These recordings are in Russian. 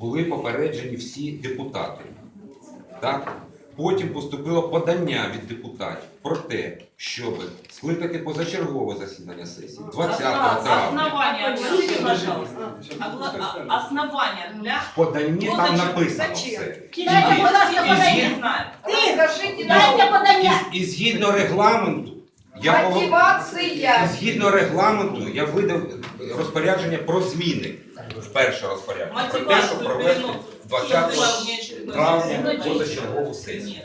були попереджені всі депутати. Так? Потім поступило подання від депутатів про те, щоб скликати позачергове засідання сесії 20 травня. Основания, пожалуйста. А- Основания для... В поданні там написано все. Дайте, знаю. Скажите, подання. І, і згідно регламенту, я Мотивація. Згідно регламенту, я видав розпорядження про зміни. Перше розпорядження. Про те, щоб провести 20 травня сессии. позачергову сесію.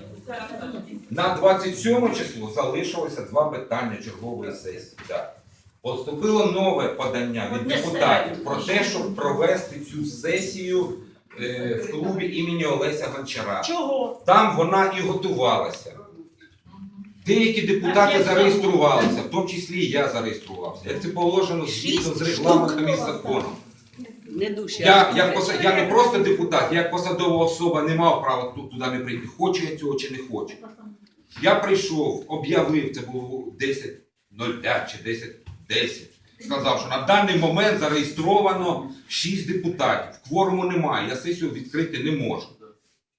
На 27 число залишилося два питання чергової сесії. Да. Поступило нове подання від депутатів про те, щоб провести цю сесію е, в клубі імені Олеся Гончара. Чого? Там вона і готувалася. Деякі депутати зареєструвалися, в тому числі і я зареєструвався. Як це положено згідно з регламентом і законом. Не душі. Я, як поса- я не просто депутат, я як посадова особа не мав права тут туди не прийти. Хочу я цього чи не хочу. Я прийшов, об'явив, це було 10.05 чи 10.10. Сказав, що на даний момент зареєстровано 6 депутатів. Кворуму немає, я сесію відкрити не можу.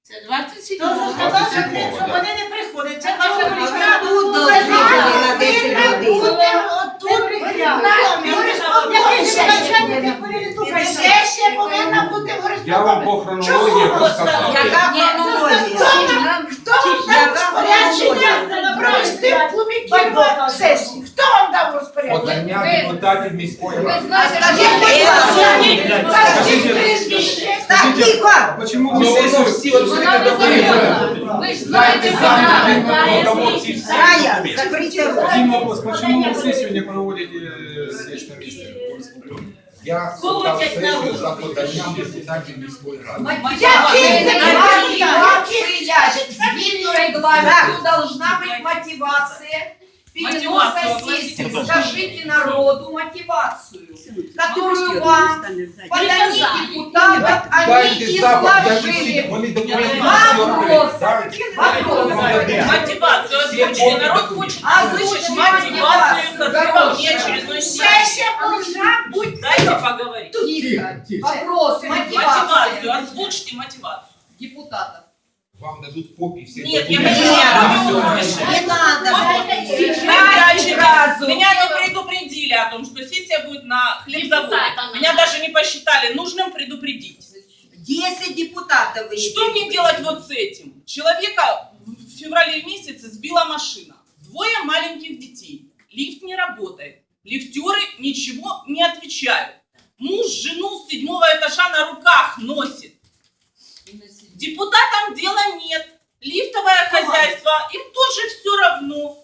Це 27 Тож сказав, сказав, що що ні, що да. вони не приходять. Це А ваша ви причина. тут должны були на 10 годин. Сесія повинна бути в Я вам по хронології розказав. Яка хронологія? Хто вам дав розпорядження провести в клубі Києва сесію? Хто вам дав розпорядження? Подання депутатів міської ради. А скажіть, будь ласка, Скажіть прізвище. так, тихо. Почему Ну, вы воно сессию всі Вона не завела. Ви ж знаєте, Знаєте самі, вона ми подамо ці всі Рая, документи. закрийте рот. Один вопрос. Почему вы сессию не проводите э, здесь на месте? Я скликав сесію за поданням депутатів міської ради. Який Мотивація. Згідно регламенту должна быть мотивация переноса Мотивацию сессии. Скажите народу мотивацию, которую вам подали депутатов, они Дайте запит, я ці всі, изложили. вони документи Вопрос. всі Дайте. Вопрос. Мотивацию озвучили. Народ хочет Озвучьте услышать мотивацию мотивацию. созыва внеочередной сессии. Сессия должна быть Дайте поговорить. тихо. Вопрос, Мотивацию. мотивация Озвучьте мотивацию. депутатов. Вам дадуть копії всіх Нет, я документів. понимаю. Не надо. Вы Сразу. Меня не предупредили о том, что сессия будет на хлебзаводе. Депутатам. Меня даже не посчитали нужным предупредить. 10 депутатов вы Что мне делать вот с этим? Человека в феврале месяце сбила машина. Двое маленьких детей. Лифт не работает. Лифтеры ничего не отвечают. Муж жену с седьмого этажа на руках носит. Депутатам дела нет. Лифтовое хозяйство, им тоже все равно.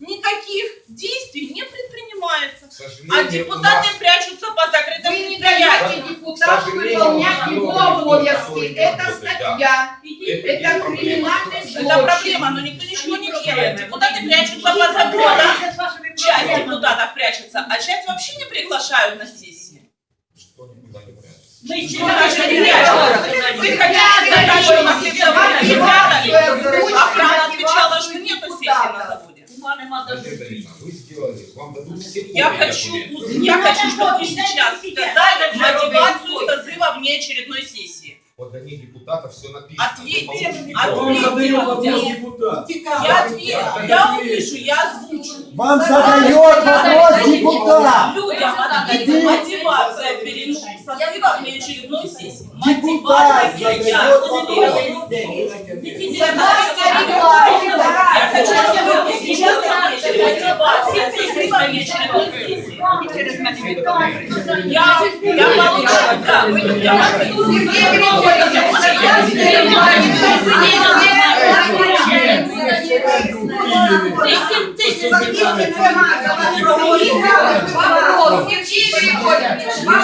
Никаких действий не предпринимается. К А депутаты нас- прячутся по закрытым Вы не предприятиям. даете депутату сожалению, выполнять много его которые Это статья. Это Это есть проблема. криминальный Это злочин. проблема, но никто ничего не делает. Депутаты прячутся по заборам. Часть депутатов прячется, а часть вообще не приглашают на сессии. Что никуда не прячется. Мы даже не прячемся. Вы хотели сказать, что на хлебзаводе не прятали. Охрана отвечала, что нету сессии на заводе. Надежда Ильина, вы сделали, вам дадут все Я хочу, я хочу, чтобы вы сейчас сказали мотивацию созыва внеочередной сессии. В подании депутатов все написано. Ответьте, ответьте. вопрос депутат. Я отвечу, я увижу, я озвучу. Вам задает вопрос депутат. Ответьте, мотивация переноса созыва внеочередной сессии. Мотивация. Я хочу, чтобы вы сейчас ответили. Мотивация внеочередной сессии. Я, да, вы. Сергей